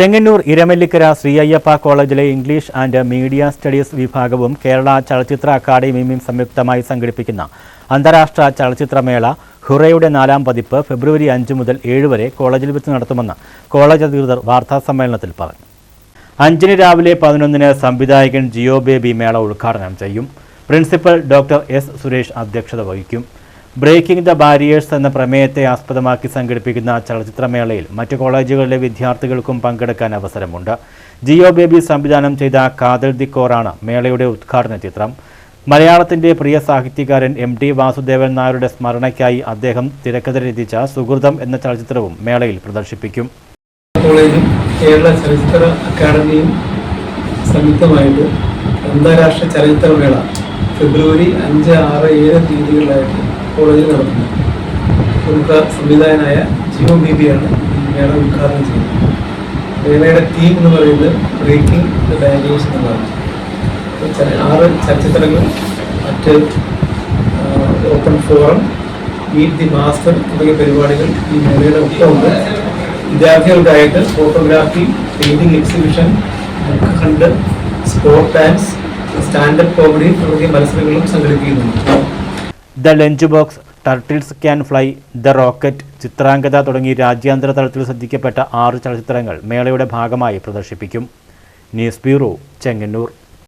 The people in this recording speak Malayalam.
ചെങ്ങന്നൂർ ഇരമല്ലിക്കര ശ്രീ അയ്യപ്പ കോളേജിലെ ഇംഗ്ലീഷ് ആൻഡ് മീഡിയ സ്റ്റഡീസ് വിഭാഗവും കേരള ചലച്ചിത്ര അക്കാദമിയും സംയുക്തമായി സംഘടിപ്പിക്കുന്ന അന്താരാഷ്ട്ര ചലച്ചിത്രമേള ഹുറയുടെ നാലാം പതിപ്പ് ഫെബ്രുവരി അഞ്ച് മുതൽ ഏഴ് വരെ കോളേജിൽ വെച്ച് നടത്തുമെന്ന് കോളേജ് അധികൃതർ വാർത്താസമ്മേളനത്തിൽ പറഞ്ഞു. അഞ്ചിന് രാവിലെ പതിനൊന്നിന് സംവിധായകൻ ജിയോ ബേബി മേള ഉദ്ഘാടനം ചെയ്യും. പ്രിൻസിപ്പൽ ഡോക്ടർ എസ് സുരേഷ് അധ്യക്ഷത വഹിക്കും. ബ്രേക്കിംഗ് ദ ബാരിയേഴ്സ് എന്ന പ്രമേയത്തെ ആസ്പദമാക്കി സംഘടിപ്പിക്കുന്ന ചലച്ചിത്രമേളയിൽ മറ്റ് കോളേജുകളിലെ വിദ്യാർത്ഥികൾക്കും പങ്കെടുക്കാൻ അവസരമുണ്ട്. ജിയോ ബേബി സംവിധാനം ചെയ്ത കാതൽ ദി കോറാണ് മേളയുടെ ഉദ്ഘാടന ചിത്രം. മലയാളത്തിന്റെ പ്രിയ സാഹിത്യകാരൻ എം ടി വാസുദേവൻ നായരുടെ സ്മരണയ്ക്കായി അദ്ദേഹം തിരക്കഥ രചിച്ച സുഹൃതം എന്ന ചലച്ചിത്രവും മേളയിൽ പ്രദർശിപ്പിക്കും. കേരള ചലച്ചിത്ര അക്കാദമിയും സംയുക്തമായിട്ട് അന്താരാഷ്ട്ര ചലച്ചിത്രമേള ഫെബ്രുവരി അഞ്ച് ആറ് ഏഴ് തീയതികളിലായിട്ട് കോളേജിൽ നടത്തുന്നത്. പ്രമുഖ സംവിധായകനായ ബി ആണ് മേള ഉദ്ഘാടനം ചെയ്യുന്നത്. മേളയുടെ തീം എന്ന് പറയുന്നത് ബ്രേക്കിംഗ് ദ ബാരിയേഴ്സ് എന്നുള്ളതാണ് ആറ് ചലച്ചിത്രങ്ങൾ മറ്റ് open forum meet the master തുടങ്ങിയ പരിപാടികൾ ഈ മേളയുടെ ഒപ്പമുണ്ട്. വിദ്യാർത്ഥികൾക്കായിട്ട് photography painting exhibition book hunt sport dance stand up comedy തുടങ്ങിയ മത്സരങ്ങളും സംഘടിപ്പിക്കുന്നുണ്ട്. The lunchbox turtles can fly the rocket Chitrangada തുടങ്ങി രാജ്യാന്തര തലത്തിൽ ശ്രദ്ധിക്കപ്പെട്ട ആറ് ചലച്ചിത്രങ്ങൾ മേളയുടെ ഭാഗമായി പ്രദർശിപ്പിക്കും. News bureau Chengannur.